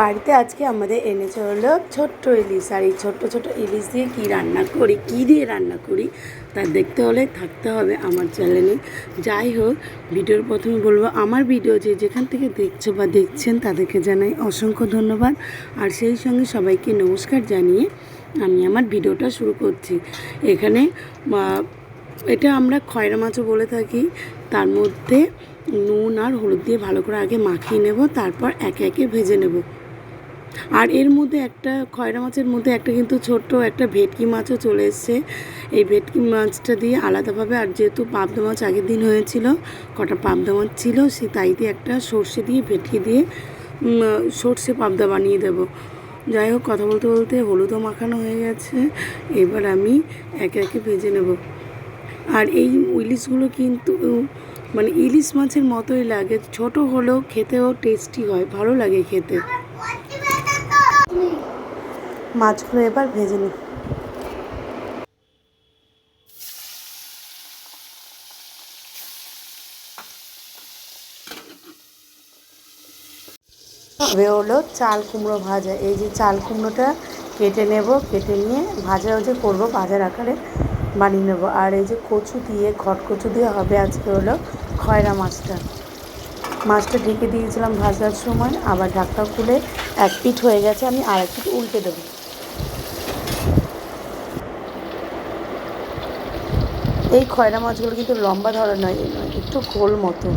বাড়িতে আজকে আমাদের এনেছে হলো ছোট্ট ইলিশ। আর এই ছোট্ট ছোট্ট ইলিশ দিয়ে কী রান্না করি, কী দিয়ে রান্না করি, তা দেখতে হলে থাকতে হবে আমার চ্যানেলে যাই হোক, ভিডিওর প্রথমে বলব, আমার ভিডিও যে যেখান থেকে দেখছ বা দেখছেন তাদেরকে জানাই অসংখ্য ধন্যবাদ। আর সেই সঙ্গে সবাইকে নমস্কার জানিয়ে আমি আমার ভিডিওটা শুরু করছি। এখানে এটা আমরা খয়রা মাছও বলে থাকি। তার মধ্যে নুন আর হলুদ দিয়ে ভালো করে আগে মাখিয়ে নেব, তারপর একে একে ভেজে নেব। আর এর মধ্যে একটা খয়রা মাছের মধ্যে একটা কিন্তু ছোট্ট একটা ভেটকি মাছও চলে এসছে। এই ভেটকি মাছটা দিয়ে আলাদাভাবে আর যেহেতু পাবদা মাছ আগের দিন হয়েছিল, কটা পাবদা মাছ ছিল, সে তাই দিয়ে একটা সর্ষে দিয়ে, ভেটকি দিয়ে সর্ষে পাবদা বানিয়ে দেবো। যাই হোক, কথা বলতে বলতে হলুদও মাখানো হয়ে গেছে। এবার আমি একে একে ভেজে নেব। আর এই ইলিশগুলো কিন্তু মানে ইলিশ মাছের মতোই লাগে, ছোট হলেও খেতেও টেস্টি হয়, ভালো লাগে খেতে। মাছগুলো এবার ভেজে নিই। তবে হলো চাল কুমড়ো ভাজা। এই যে চাল কুমড়োটা কেটে নেব, কেটে নিয়ে ভাজা যে করব ভাজার আকারে বানিয়ে নেব। আর এই যে কচু দিয়ে, ঘট কচু দিয়ে হবে আজকে হলো খয়রা মাছটা। মাছটা ঢেকে দিয়েছিলাম ভাজার সময়, আবার ঢাকটা খুলে এক পিঠ হয়ে গেছে, আমি আর এক পিঠ উল্টে দেবো। এই খয়রা মাছগুলো কিন্তু লম্বা ধরনের নয় একটু গোল মতো।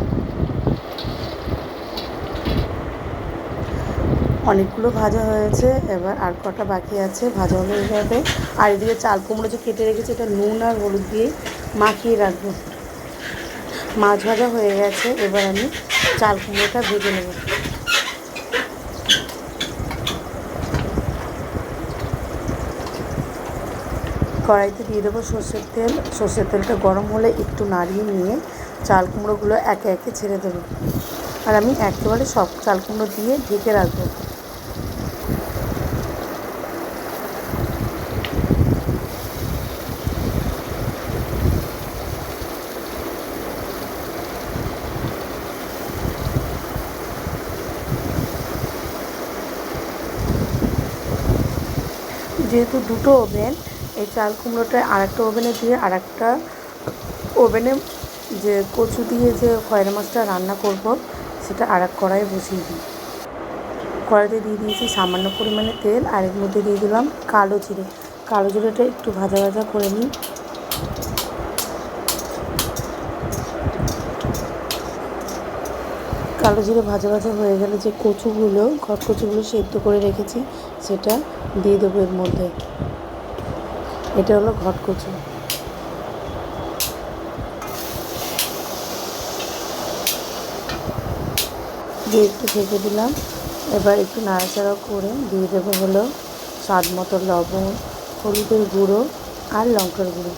অনেকগুলো ভাজা হয়েছে, এবার আর কটা বাকি আছে, ভাজা হয়ে যাবে। আর এদিকে চাল কুমড়ো যে কেটে রেখেছি, এটা নুন আর হলুদ দিয়ে মাখিয়ে রাখব। মাছ ভাজা হয়ে গেছে, এবার আমি চাল কুমড়োটা ভেজে নেব। কড়াইতে দিয়ে দেবো সর্ষের তেল। সর্ষের তেলটা গরম হলে একটু নাড়িয়ে নিয়ে চাল কুমড়োগুলো একে একে ছেড়ে দেবো। আর আমি একেবারে সব চাল কুমড়ো দিয়ে ঢেকে রাখব। যেহেতু দুটো ওভেন এই চাল কুমড়োটা আর একটা ওভেনে দিয়ে আর একটা ওভেনে যে কচু দিয়ে যে খয়ের মাছটা রান্না করব, সেটা আর এক কড়াই বসিয়ে দিই। কড়াইতে দিয়ে দিয়েছি সামান্য পরিমাণে তেল, আর এর মধ্যে দিয়ে দিলাম কালো জিরে। কালো জিরেটা একটু ভাজা ভাজা করে নিই। কালো জিরে ভাজা ভাজা হয়ে গেলে যে কচুগুলো ঘট কচুগুলো সেদ্ধ করে রেখেছি, সেটা দিয়ে দেবো এর মধ্যে। এটা হলো ঘট কচু। দিয়ে একটু ঢেকে দিলাম। এবার একটু নাড়াচাড়া করে দিয়ে দেবো হলো স্বাদ মতো লবণ হলুদের গুঁড়ো আর লঙ্কার গুঁড়ো।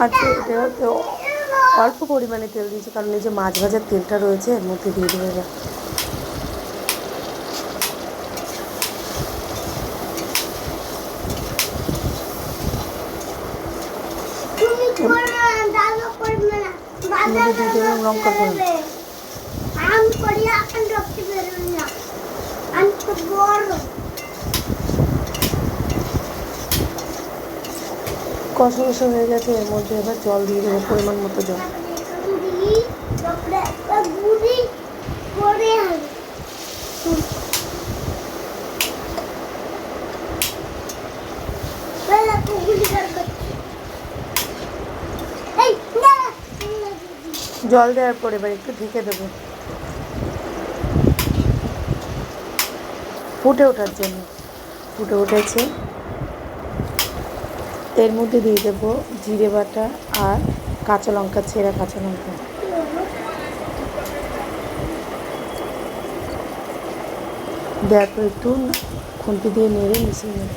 আর তে- অল্প পরিমাণে তেল দিয়েছি কারণ এই যে মাছ ভাজার তেলটা রয়েছে এর মধ্যে দিয়ে দেবো লঙ্কা গুঁড়ো। আমি করি এখন রক্ত বেরোন না। আমি তো বড়। কষা কষা হয়ে গেছে, এর মধ্যে এবার জল দিয়ে দেবো, পরিমাণ মতো জল। জল দেওয়ার পর এবার একটু ঢেকে দেবো। ফুটে ওঠার জন্য। ফুটে উঠেছে। এর মধ্যে দিয়ে দেবো জিরে বাটা আর কাঁচা লঙ্কা, ছেঁড়া কাঁচা লঙ্কা। দেখো, একটু খুন্তি দিয়ে নেড়ে মিশিয়ে নেব।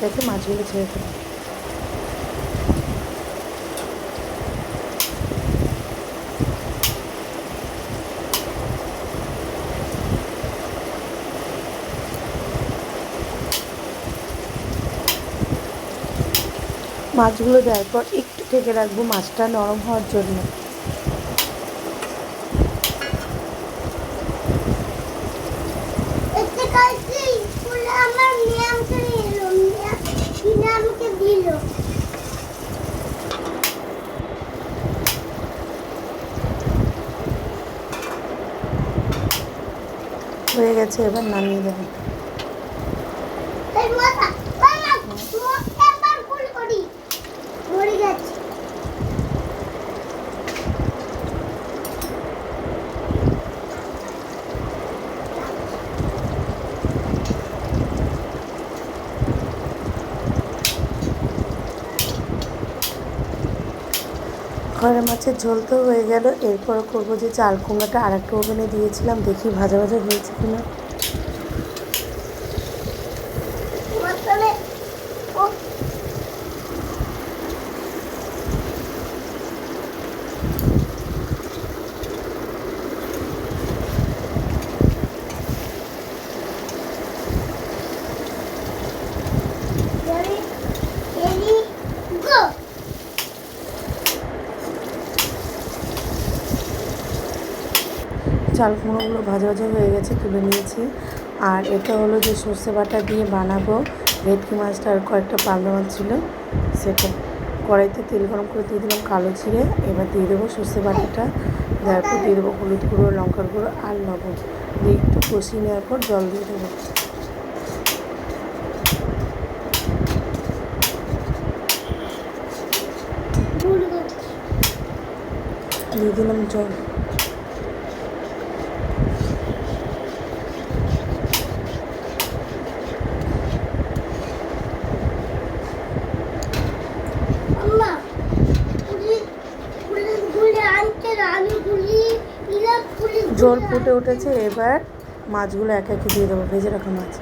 একে একে মাছগুলো ছেড়ে দেবো মাছগুলো দেওয়ার পর একটু ঢেকে রাখব মাছটা নরম হওয়ার জন্য। হয়ে গেছে এবার নামিয়ে দেবো এই মাথা বাবা তোমাকে একবার ভুল করি মরে গেছে ঘরে মাছের ঝোল তো হয়ে গেল এরপর করব যে চাল কুমড়োটা আর একটা ওভেনে দিয়েছিলাম দেখি ভাজা ভাজা হয়েছে কিনা? Go! চাল কুমড়োগুলো ভাজা ভাজা হয়ে গেছে, তুলে নিয়েছি। আর এটা হলো যে সর্ষে বাটা দিয়ে বানাবো। ভেটকি মাছটা আর কয়েকটা পাবদা মাছ ছিল, সেটা কড়াইতে তেল গরম করে দিয়ে দিলাম কালো জিরে। এবার দিয়ে দেবো সর্ষে বাটাটা। দেওয়ার পর দিয়ে দেবো হলুদ গুঁড়ো, লঙ্কার গুঁড়ো আর লবণ। দিয়ে একটু কষিয়ে নেওয়ার পর জল দিয়ে দেবো। দিয়ে দিলাম জল আম্মা পুলি পুলি গুলি আনতে আমি গুলি ইলা জল ফুটে উঠেছে, এবার মাছগুলো এক একে দিয়ে দেবো, ভেজে রাখা মাছ।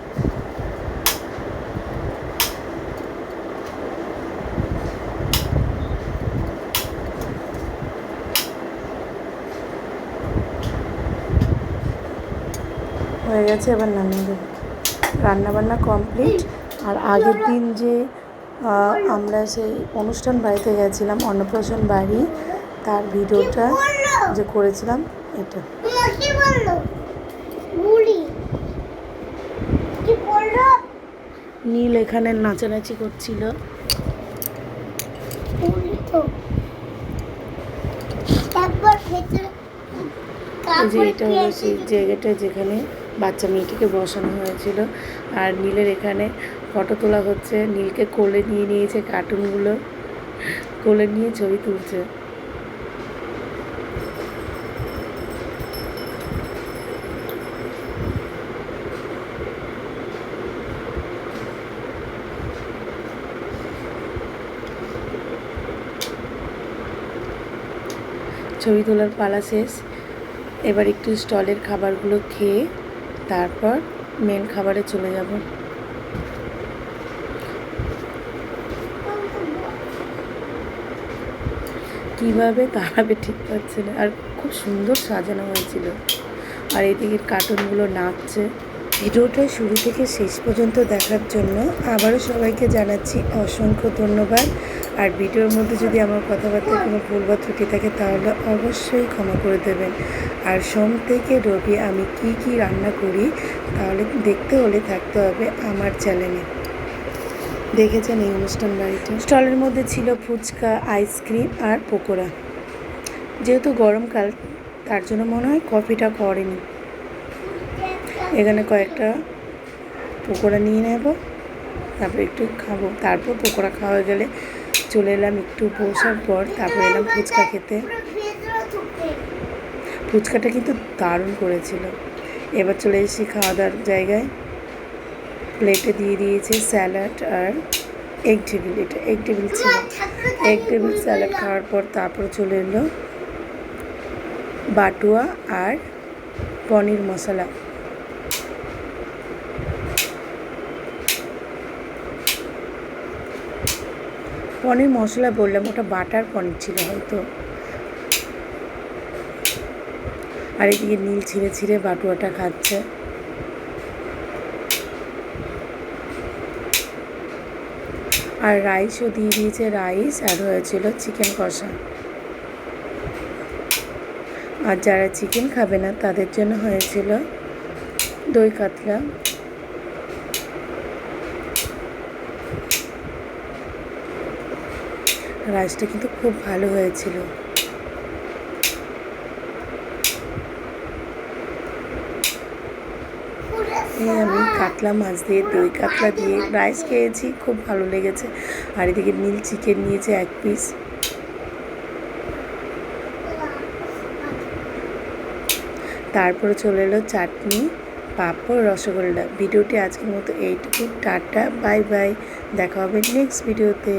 হয়ে গেছে, এবার নামিয়ে দেবো। রান্না বান্না কমপ্লিট, আর আগের দিন যে আমরা সেই অনুষ্ঠান বাড়িতে গেছিলাম, অন্নপ্রাশন বাড়ি, তার ভিডিওটা যে করেছিলাম, এটা আম্মা কি বলল গুলি কি বলল নীল এখানে নাচানাচি করছিল। যে এটা হলো সেই জায়গাটা যেখানে বাচ্চা মেয়েটিকে বসানো হয়েছিল। আর নীলের এখানে ফটো তোলা হচ্ছে। নীলকে কোলে নিয়ে নিয়েছে কার্টুনগুলো কোলে নিয়ে ছবি তুলছে। ছবি তোলার পালা শেষ। এবার একটু স্টলের খাবারগুলো খেয়ে তারপর মেন খাবারে চলে যাব। কীভাবে দাঁড়াবে ঠিক পাচ্ছে না? আর খুব সুন্দর সাজানো হয়েছিল। আর এদিকে কার্টুনগুলো নাচছে। ভিডিওটা শুরু থেকে শেষ পর্যন্ত দেখার জন্য আবারও সবাইকে জানাচ্ছি অসংখ্য ধন্যবাদ। আর ভিডিওর মধ্যে যদি আমার কথাবার্তা কোনো ভুল বা ত্রুটি থাকে তাহলে অবশ্যই ক্ষমা করে দেবেন। আর সোম থেকে রবি আমি কি কি রান্না করি তাহলে দেখতে হলে থাকতে হবে আমার চ্যানেলে। দেখেছেন এই অনুষ্ঠান বাড়িটা? স্টলের মধ্যে ছিল ফুচকা, আইসক্রিম আর পকোড়া। যেহেতু গরমকাল, তার জন্য মনে হয় কফিটা করেনি। এখানে কয়েকটা পকোড়া নিয়ে নেব। তারপর একটু খাব। তারপর পকোড়া খাওয়া গেলে চলে এলাম একটু বসার পর। তারপর এলাম ফুচকা খেতে। ফুচকাটা কিন্তু দারুণ করেছিল। এবার চলে এসেছি খাওয়া দাওয়ার জায়গায়। প্লেটে দিয়ে দিয়েছে স্যালাড আর এগ টেবিল। এটা এগ টেবিল ছিল। এগ টেবিল স্যালাড খাওয়ার পর তারপর চলে এলো বাটুয়া আর পনির মশলা। পনির মশলা বললাম, ওটা বাটার পনির ছিল হয়তো। আর এদিকে নীল ছিঁড়ে ছিঁড়ে বাটুয়াটা খাচ্ছে। আর রাইসও দিয়ে দিয়েছে রাইস আর হয়েছিল চিকেন কষা। আর যারা চিকেন খাবে না, তাদের জন্য হয়েছিল দই কাতলা। রাইসটা কিন্তু খুব ভালো হয়েছিল। আমি কাতলা মাছ দিয়ে দই কাতলা দিয়ে রাইস খেয়েছি, খুব ভালো লেগেছে। আর এদিকে নীল চিকেন নিয়েছে এক পিস। তারপরে চলে এলো চাটনি, পাঁপড়, রসগোল্লা। ভিডিওটি আজকের মতো এইটুকু। Tata, bye bye. দেখা হবে নেক্সট ভিডিওতে